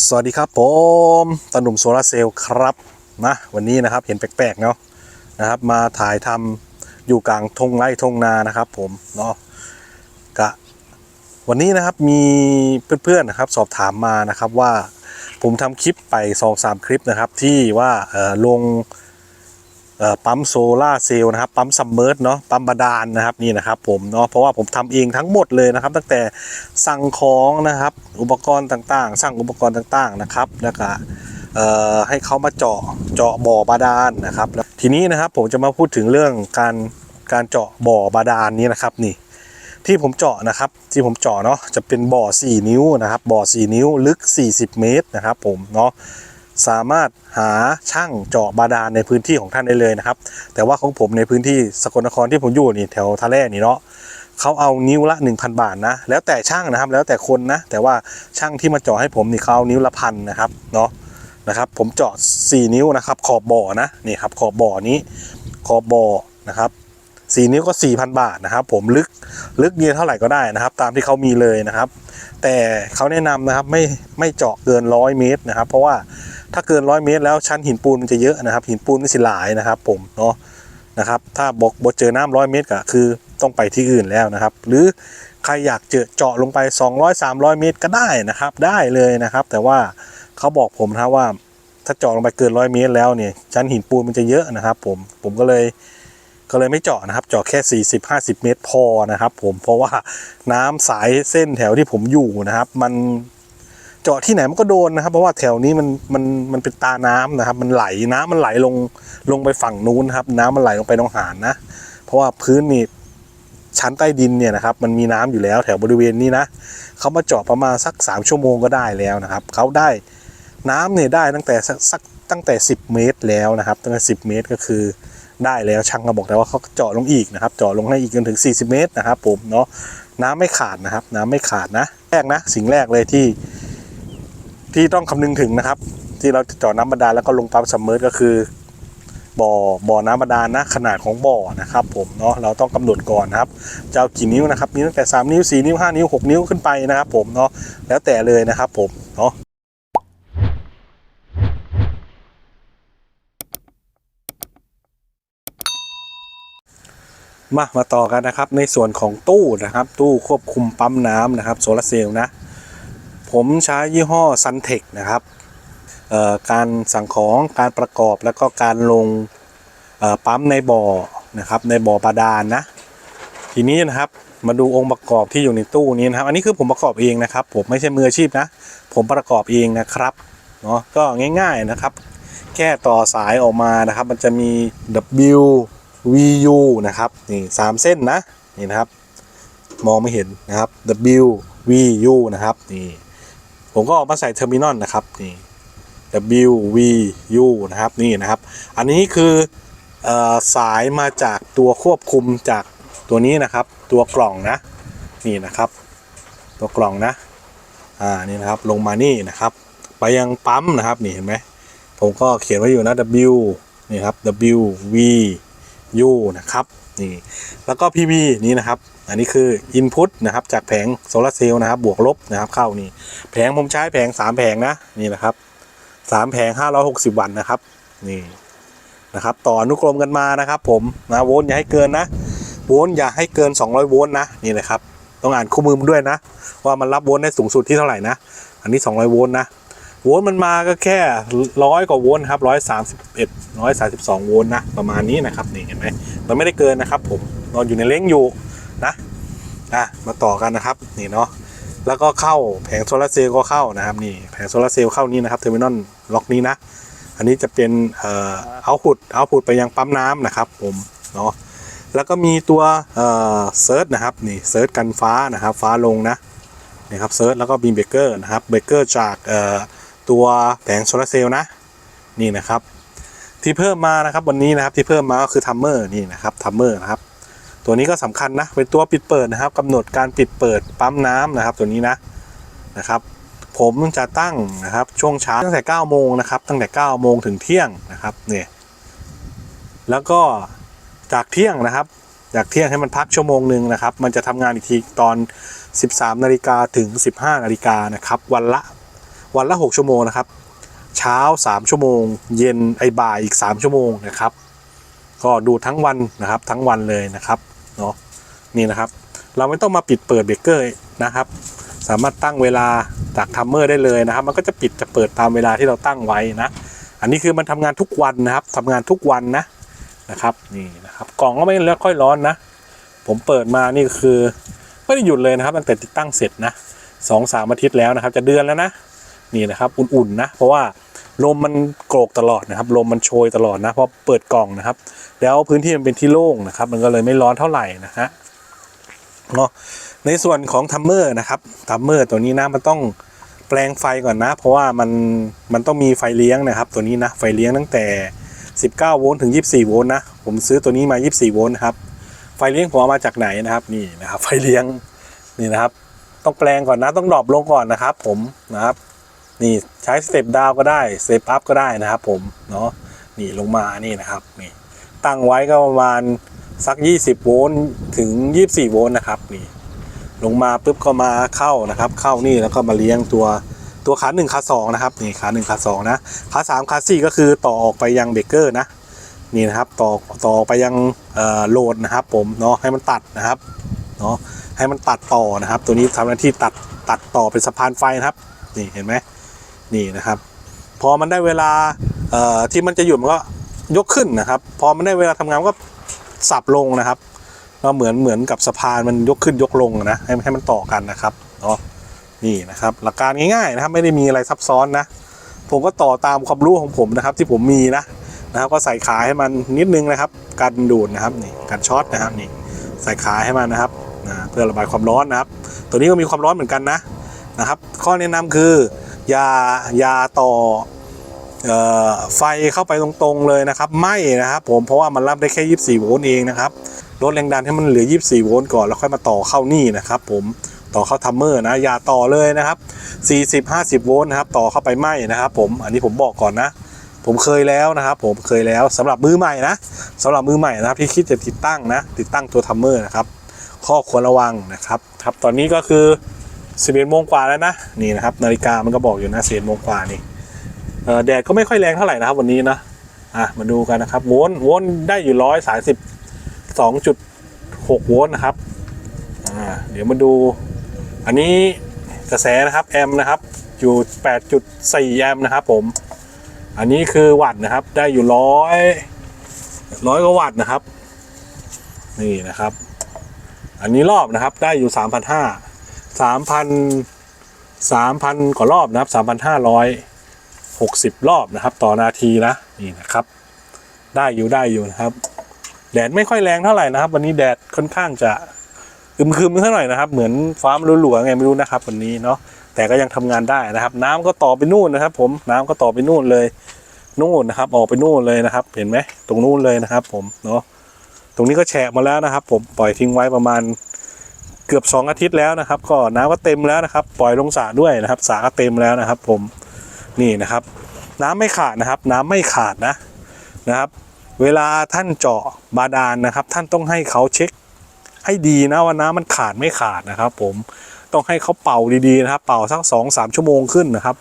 สวัสดีครับผมตาหนุ่มโซลาร์เซลล์ครับนะวันนี้นะครับเห็นแปลกๆเนาะนะครับ มาถ่ายทำอยู่กลางทงไร่ทงนานะครับ ผมเนาะกะวันนี้นะครับมีเพื่อนๆนะครับ สอบถามมานะครับว่าผมทำคลิปไป2อสามคลิปนะครับ ที่ว่าลง ปั๊มโซล่าเซลล์นะครับปั๊มซัมเมอร์เนาะปั๊มบาดาลนะครับนี่นะครับผมเนาะเพราะว่าผมทำเองทั้งหมดเลยนะครับ ตั้งแต่สั่งของนะครับอุปกรณ์ต่างๆ สั่งอุปกรณ์ต่างๆนะครับแล้วก็ให้เขามาเจาะเจาะบ่อบาดาลนะครับแล้วทีนี้นะครับผมจะมาพูดถึงเรื่องการการเจาะบ่อบาดาลนี้นะครับนี่ที่ผมเจาะนะครับที่ผมเจาะเนาะจะเป็นบ่อ 4 นิ้วนะครับบ่อ 4 นิ้วลึก 40 เมตรนะครับผมเนาะ สามารถหาช่างเจาะบาดาลในพื้นที่ของท่านได้เลยนะครับ แต่ว่าของผมในพื้นที่สกลนครที่ผมอยู่นี่แถวท่าแร่นี่เนาะเขาเอานิ้วละ 1,000 บาทนะ แล้วแต่ช่างนะครับ แล้วแต่คนนะ แต่ว่าช่างที่มาเจาะให้ผมนี่เขาเอานิ้วละพันนะครับเนาะนะครับ ผมเจาะ 4 นิ้วนะครับ ขอบบ่อนะนี่ครับ ขอบบ่อนี้ ขอบบ่อนะครับสี่นิ้วก็ 4,000 บาทนะครับ ผมลึกลึกเนี่ยเท่าไหร่ก็ได้นะครับ ตามที่เขามีเลยนะครับ แต่เขาแนะนำนะครับไม่ไม่เจาะเกินร้อยเมตรนะครับ เพราะว่าถ้าเกินร้อยเมตรแล้วชั้นหินปูนมันจะเยอะนะครับ หินปูนมันสิหลายนะครับ ผมเนาะนะครับ ถ้าบอกบเจอน้ำร้อยเมตรก็คือต้องไปที่อื่นแล้วนะครับ หรือใครอยากเจาะเจาะลงไป 200 300 เมตรก็ได้นะครับ ได้เลยนะครับ แต่ว่าเขาบอกผมนะว่าถ้าเจาะลงไปเกินร้อยเมตรแล้วเนี่ยชั้นหินปูนมันจะเยอะนะครับ ผมผมก็เลย ก็เลยไม่เจาะนะครับ เจาะแค่ 40 50 เมตรพอนะครับผมเพราะว่าน้ำสายเส้นแถวที่ผมอยู่นะครับ มันเจาะที่ไหนมันก็โดนนะครับ เพราะว่าแถวนี้มันมันมันเป็นตาน้ำนะครับ มันไหลน้ำมันไหลลงลงไปฝั่งนู้นครับ น้ำมันไหลลงไปหนองหานนะ เพราะว่าพื้นนี่ชั้นใต้ดินเนี่ยนะครับ มันมีน้ำอยู่แล้วแถวบริเวณนี้นะเขามาเจาะประมาณสัก 3 ชั่วโมงก็ได้แล้วนะครับเขาได้น้ำเนี่ยได้ตั้งแต่สักสักตั้งแต่ 10 เมตรแล้วนะครับตั้งแต่ 10 เมตรก็คือ ได้แล้วช่างก็บอกแต่ว่าเขาเจาะลงอีกนะครับเจาะลงให้อีกจนถึง 40 เมตรนะครับผมเนาะน้ำไม่ขาดนะครับ น้ำไม่ขาดนะแรกนะ สิ่งแรกเลยที่ ที่ต้องคำนึงถึงนะครับ ที่เราจะเจาะน้ำบาดาลแล้วก็ลงปั๊มซัมเมอร์ก็คือบ่อบ่อน้ำบาดาลนะขนาดของบ่อนะครับผมเนาะเราต้องกำหนดก่อนนะครับจะเอากี่นิ้วนะครับมีตั้งแต่ 3 นิ้ว 4 นิ้ว 5 นิ้ว 6 นิ้วขึ้นไปนะครับผมเนาะแล้วแต่เลยนะครับผมเนาะ มามาต่อกันนะครับในส่วนของตู้นะครับ ตู้ควบคุมปั๊มน้ำนะครับโซลาร์เซลล์นะ ผมใช้ยี่ห้อ Suntech นะครับการสั่งของการประกอบแล้วก็การลงปั๊มในบ่อนะครับในบ่อบาดาลนะทีนี้นะครับมาดูองค์ประกอบที่อยู่ในตู้นี้นะครับ อันนี้คือผมประกอบเองนะครับ ผมไม่ใช่มืออาชีพนะ ผมประกอบเองนะครับเนาะก็ง่ายๆนะครับ แค่ต่อสายออกมานะครับ มันจะมี W VU นะครับนี่สามเส้นนะนี่นะครับ มองไม่เห็นนะครับ W VU นะครับนี่ผมก็ออกมาใส่เทอร์มินอลนะครับนี่ W VU นะครับนี่นะครับ อันนี้คือออสายมาจากตัวควบคุมจากตัวนี้นะครับ ตัวกล่องนะนี่นะครับ ตัวกล่องนะอ่านี่นะครับลงมานี่นะครับ ไปยังปั๊มนะครับนี่เห็นไหมผมก็เขียนไว้อยู่นะ W นี่ครับ W V U นะครับนี่แล้วก็ PV นี่นะครับ อันนี้คือ Input นะครับ จากแผงโซลาร์เซลล์นะครับ บวกลบนะครับ เข้านี่แผงผมใช้แผง 3 แผงนะนี่นะครับ3แผง 560 วัตต์นะครับนี่นะครับ ต่ออนุกรมกันมานะครับ ผมนะโวลต์อย่าให้เกินนะโวลต์อย่าให้เกิน 200 โวลต์นะนี่นะครับ ต้องอ่านคู่มือมด้วยนะ ว่ามันรับโวลต์ได้สูงสุดที่เท่าไหร่นะ อันนี้ 200 โวลต์นะ โวลต์มันมาก็แค่ร้อยกว่าโวลต์ครับร้อยสามสิบเอ็ดร้อยสามสิบสองโวลต์นะประมาณนี้นะครับนี่เห็นไหมมันไม่ได้เกินนะครับ ผมนอนอยู่ในเล้งอยู่นะอะมาต่อกันนะครับนี่เนาะแล้วก็เข้าแผงโซลาร์เซลล์ก็เข้านะครับนี่แผงโซลาร์เซลล์เข้านี่นะครับเทอร์มินอลล็อกนี้นะ อันนี้จะเป็นเอ่อเอาพุตเอาพุตไปยังปั๊มน้ำนะครับ ผมเนาะแล้วก็มีตัวเอ่อเซิร์ชนะครับนี่เซิร์ชกันฟ้านะครับ ฟ้าลงนะนี่ครับเซิร์ชแล้วก็บีมเบเกอร์นะครับเบเกอร์จากเอ่อ ตัวแผงโซลาร์เซลล์นะนี่นะครับ ที่เพิ่มมานะครับวันนี้นะครับที่เพิ่มมาก็คือทัมเมอร์นี่นะครับทัมเมอร์นะครับ ตัวนี้ก็สำคัญนะเป็นตัวปิดเปิดนะครับกำหนดการปิดเปิดปั๊มน้ำนะครับ ตัวนี้นะนะครับ ผมจะตั้งนะครับช่วงเช้าตั้งแต่9โมงนะครับตั้งแต่9โมงถึงเที่ยงนะครับเนี่ยแล้วก็จากเที่ยงนะครับจากเที่ยงให้มันพักชั่วโมงหนึ่งนะครับ มันจะทำงานอีกทีตอน 13 นาฬิกาถึง 15 นาฬิกานะครับ วันละ วันละ 6 ชั่วโมงนะครับ เช้า 3 ชั่วโมง เย็นไอบ่ายอีก 3 ชั่วโมงนะครับ ก็ดูทั้งวันนะครับทั้งวันเลยนะครับเนาะนี่นะครับ เราไม่ต้องมาปิดเปิดเบรกเกอร์นะครับ สามารถตั้งเวลาจากทัมเมอร์ได้เลยนะครับ มันก็จะปิดจะเปิดตามเวลาที่เราตั้งไว้นะ อันนี้คือมันทำงานทุกวันนะครับทำงานทุกวันนะนะครับนี่นะครับกล่องก็ไม่แล้วค่อยร้อนนะ ผมเปิดมานี่คือไม่ได้หยุดเลยนะครับตั้งแต่ติดตั้งเสร็จนะสองสามอาทิตย์แล้วนะครับ จะเดือนแล้วนะ นี่นะครับอุ่นๆนะเพราะว่าลมมันโกรกตลอดนะครับลมมันโชยตลอดนะเพราะเปิดกล่องนะครับ แล้วพื้นที่มันเป็นที่โล่งนะครับ มันก็เลยไม่ร้อนเท่าไหร่นะฮะเนาะในส่วนของทัมเมอร์นะครับทัมเมอร์ตัวนี้นะมันต้องแปลงไฟก่อนนะ เพราะว่ามันมันต้องมีไฟเลี้ยงนะครับ ตัวนี้นะไฟเลี้ยงตั้งแต่ 19 โวลต์ถึง 24 โวลต์นะผมซื้อตัวนี้มา 24 โวลต์นะครับไฟเลี้ยงผมเอามาจากไหนนะครับนี่นะครับ ไฟเลี้ยงนี่นะครับ ต้องแปลงก่อนนะต้องดรอปลงก่อนนะครับ ผมนะครับ นี่ใช้สเต็ปดาวก็ได้สเต็ปอัพก็ได้นะครับผมเนาะนี่ลงมานี่นะครับนี่ตั้งไว้ก็ประมาณสัก 20 โวลต์ถึง 24 โวลต์นะครับนี่ลงมาปุ๊บก็มาเข้านะครับ เข้านี่แล้วก็มาเลี้ยงตัวตัวขาหนึ่งขาสองนะครับนี่ขาหนึ่งขาสองนะขาสามขาสี่ก็คือต่อออกไปยังเบรกเกอร์นะนี่นะครับต่อต่อไปยังโหลดนะครับ ผมเนาะให้มันตัดนะครับเนาะให้มันตัดต่อนะครับ ตัวนี้ทำหน้าที่ตัดตัดต่อเป็นสะพานไฟนะครับ นี่เห็นไหม นี่นะครับ พอมันได้เวลาที่มันจะหยุดมันก็ยกขึ้นนะครับ พอมันได้เวลาทำงานมันก็สับลงนะครับก็เหมือนเหมือนกับสะพานมันยกขึ้นยกลงนะให้ให้มันต่อกันนะครับเนาะนี่นะครับ หลักการง่ายๆนะครับ ไม่ได้มีอะไรซับซ้อนนะ ผมก็ต่อตามความรู้ของผมนะครับ ที่ผมมีนะนะครับ ก็ใส่ขาให้มันนิดนึงนะครับกันดูดนะครับนี่กันช็อตนะครับนี่ใส่ขาให้มันนะครับนะเพื่อระบายความร้อนนะครับ ตัวนี้ก็มีความร้อนเหมือนกันนะนะครับ ข้อแนะนำคือ ย่าอย่าต่อเออไฟเข้าไปตรงๆเลยนะครับไม่นะครับผมเพราะว่ามันรับได้แค่ 24 โวลต์เองนะครับลดแรงดันให้มันเหลือ 24 โวลต์ก่อนแล้วค่อยมาต่อเข้านี่นะครับผมต่อเข้าทัมเมอร์นะอย่าต่อเลยนะครับ 40-50 โวลต์นะครับต่อเข้าไปไหมนะครับผมอันนี้ผมบอกก่อนนะ ผมเคยแล้วนะครับ ผมเคยแล้วสำหรับมือใหม่นะสำหรับมือใหม่นะครับที่คิดจะติดตั้งนะ ติดตั้งตัวทัมเมอร์นะครับข้อควรระวังนะครับครับตอนนี้ก็คือ 11โมงกว่าแล้วนะนี่นะครับ นาฬิกามันก็บอกอยู่นะ11โมงกว่านี่แดดก็ไม่ค่อยแรงเท่าไหร่นะครับวันนี้นะอะมาดูกันนะครับวลต์โวลต์ได้อยู่ร้อยสามสิบสองจุดหกวลต์นะครับอ่าเดี๋ยวมาดู อันนี้กระแสนะครับแอมนะครับอยู่8.4แอมนะครับผม อันนี้คือวัตต์นะครับได้อยู่ร้อยร้อยกว่าวัตต์นะครับ นี่นะครับ อันนี้รอบนะครับได้อยู่สามพันห้า 3,500 3,000 3,000กว่ารอบนะครับ3,560รอบรอบนะครับต่อนาทีนะนี่นะครับ ได้อยู่ได้อยู่นะครับแดดไม่ค่อยแรงเท่าไหร่นะครับ วันนี้แดดค่อนข้างจะอึมครึมเท่าไหร่นะครับ เหมือนฟ้ามันหลวๆไงไม่รู้นะครับ วันนี้เนาะแต่ก็ยังทำงานได้นะครับ น้ำก็ต่อไปนู่นนะครับ ผมน้ำก็ต่อไปนู่นเลยนู่นนะครับ ออกไปนู่นเลยนะครับ เห็นไหมตรงนู่นเลยนะครับ ผมเนาะตรงนี้ก็แฉะมาแล้วนะครับ ผมปล่อยทิ้งไว้ประมาณ กือบสองอาทิตย์แล้วนะครับ ก็น้ำก็เต็มแล้วนะครับ ปล่อยลงสระด้วยนะครับสระก็เต็มแล้วนะครับ ผมนี่นะครับ น้ำไม่ขาดนะครับ น้ำไม่ขาดนะนะครับ เวลาท่านเจาะบาดาลนะครับ ท่านต้องให้เขาเช็คให้ดีนะว่าน้ำมันขาดไม่ขาดนะครับ ผมต้องให้เขาเป่าดีๆนะครับ เป่าสักสองสามชั่วโมงขึ้นนะครับ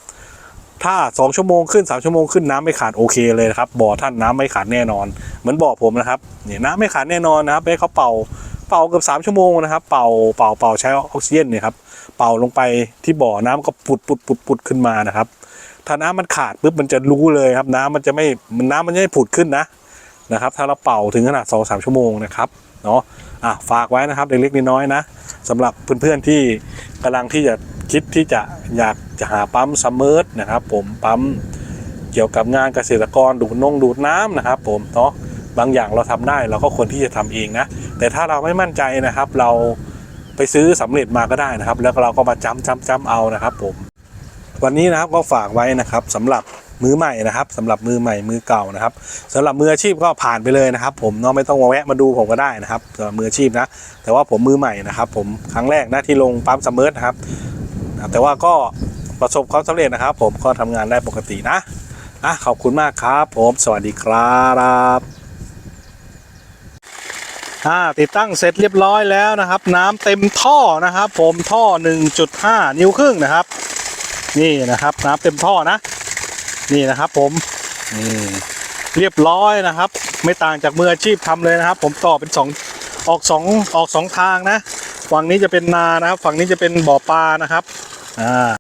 ถ้าสองชั่วโมงขึ้นสามชั่วโมงขึ้นน้ำไม่ขาดโอเคเลยนะครับบ่อท่านน้ำไม่ขาดแน่นอน เหมือนบ่อผมนะครับเนี่ยน้ำไม่ขาดแน่นอนนะครับให้เขาเป่า เป่าเกือบสามชั่วโมงนะครับเป่าเป่าเป่าใช้ออกซิเจนเนี่ยครับเป่าลงไปที่บ่อน้ำก็ปุดปุดปุดปุดขึ้นมานะครับ ถ้าน้ำมันขาดปุ๊บมันจะรู้เลยครับ น้ำมันจะไม่มันน้ำมันจะไม่ผุดขึ้นนะนะครับ ถ้าเราเป่าถึงขนาดสองสามชั่วโมงนะครับเนาะอะฝากไว้นะครับเล็กๆน้อยๆนะสำหรับเพื่อนๆที่กำลังที่จะคิดที่จะอยากจะหาปั๊มซัมเมอร์นะครับ ผมปั๊มเกี่ยวกับงานเกษตรกรดูดนงดูดน้ำนะครับ ผมเนาะ บางอย่างเราทำได้เราก็ควรที่จะทำเองนะ แต่ถ้าเราไม่มั่นใจนะครับ เราไปซื้อสำเร็จมาก็ได้นะครับ แล้วเราก็มาจำจำจำเอานะครับผม วันนี้นะครับก็ฝากไว้นะครับสำหรับมือใหม่นะครับสำหรับมือใหม่มือเก่านะครับสำหรับมืออาชีพก็ผ่านไปเลยนะครับ ผมเนาะไม่ต้องมาแวะมาดูผมก็ได้นะครับสำหรับมืออาชีพนะ แต่ว่าผมมือใหม่นะครับ ผมครั้งแรกนะที่ลงปั๊มซัมเมอร์นะครับ แต่ว่าก็ประสบความสำเร็จนะครับ ผมก็ทำงานได้ปกตินะอะขอบคุณมากครับ ผมสวัสดีครับ อ่าติดตั้งเสร็จเรียบร้อยแล้วนะครับ น้ำเต็มท่อนะครับ ผมท่อ 1.5 นิ้วครึ่งนะครับ นี่นะครับ น้ำเต็มท่อนะ นี่นะครับ ผมนี่เรียบร้อยนะครับ ไม่ต่างจากมืออาชีพทำเลยนะครับ ผมต่อเป็นสองออกสองออกสองทางนะ ฝั่งนี้จะเป็นนานะครับ ฝั่งนี้จะเป็นบ่อปลานะครับอ่า